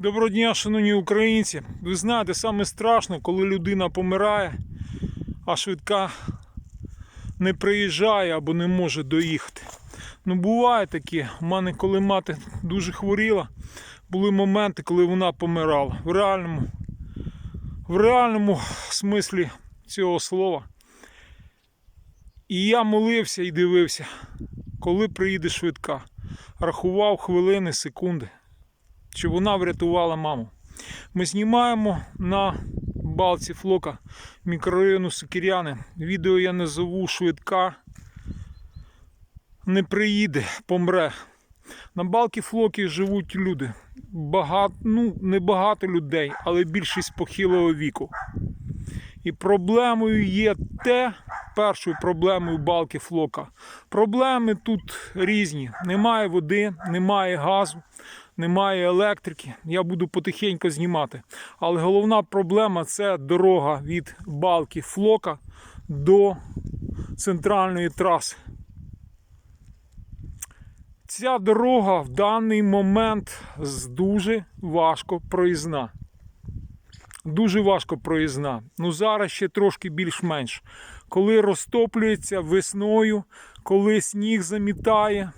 Доброго дня, шановні українці. Ви знаєте, саме страшно, коли людина помирає, а швидка не приїжджає або не може доїхати. Ну, буває таке. У мене, коли мати дуже хворіла, були моменти, коли вона помирала. В реальному, в реальному смислі цього слова. І я молився і дивився, коли приїде швидка. Рахував хвилини, секунди чи вона врятувала маму. Ми знімаємо на балці флока мікрорайону Сокиряни. Відео я назову швидка. Не приїде, помре. На балки флокі живуть люди. Багато, ну, не багато людей, але більшість похилого віку. І проблемою є те, першою проблемою балки флока. Проблеми тут різні. Немає води, немає газу, немає електрики. Я буду потихеньку знімати. Але головна проблема це дорога від балки флока до центральної траси. Ця дорога в даний момент дуже важко проїзна. Дуже важко проїзна. Ну зараз ще трошки більш-менш. Коли розтоплюється весною, коли сніг замітає,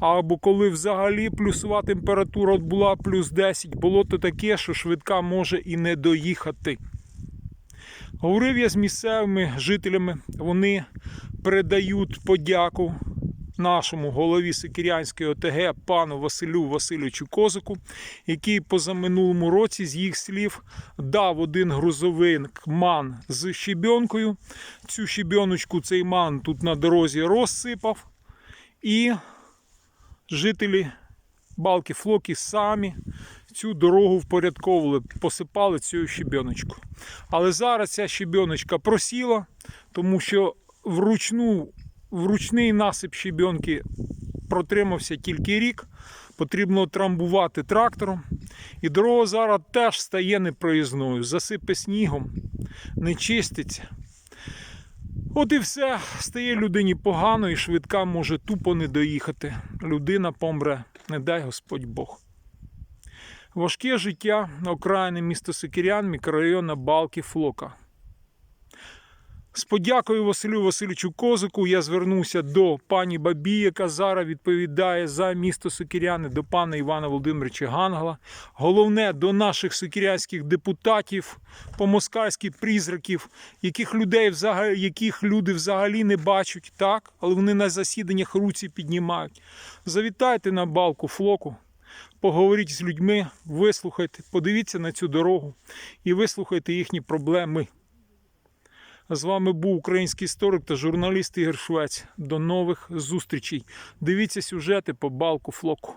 або коли взагалі плюсова температура була плюс 10, було то таке, що швидка може і не доїхати. Говорив я з місцевими жителями, вони передають подяку нашому голові Сикірянської ОТГ пану Василю Васильовичу Козику, який позаминулому році, з їх слів, дав один грузовик ман з щебенкою. Цю щебеночку цей ман тут на дорозі розсипав. І жителі балки флоки самі цю дорогу впорядковували, посипали цю щебеночку. Але зараз ця щебеночка просіла, тому що вручну, вручний насип щебенки протримався тільки рік. Потрібно трамбувати трактором. І дорога зараз теж стає непроїзною. Засипе снігом, не чиститься. От і все, стає людині погано і швидка може тупо не доїхати. Людина помре, не дай Господь Бог. Важке життя на окраїни міста Сикірян, мікрорайона Балки Флока. З подякою Василю Васильовичу Козику я звернувся до пані Бабі, яка зараз відповідає за місто Сокиряни, до пана Івана Володимировича Гангала. Головне до наших сокирянських депутатів, помоскальських призраків, яких людей взагалі, яких люди взагалі не бачать, так, але вони на засіданнях руці піднімають. Завітайте на балку флоку. Поговоріть з людьми, вислухайте, подивіться на цю дорогу і вислухайте їхні проблеми. З вами був український історик та журналіст Ігор Швець. До нових зустрічей. Дивіться сюжети по балку флоку.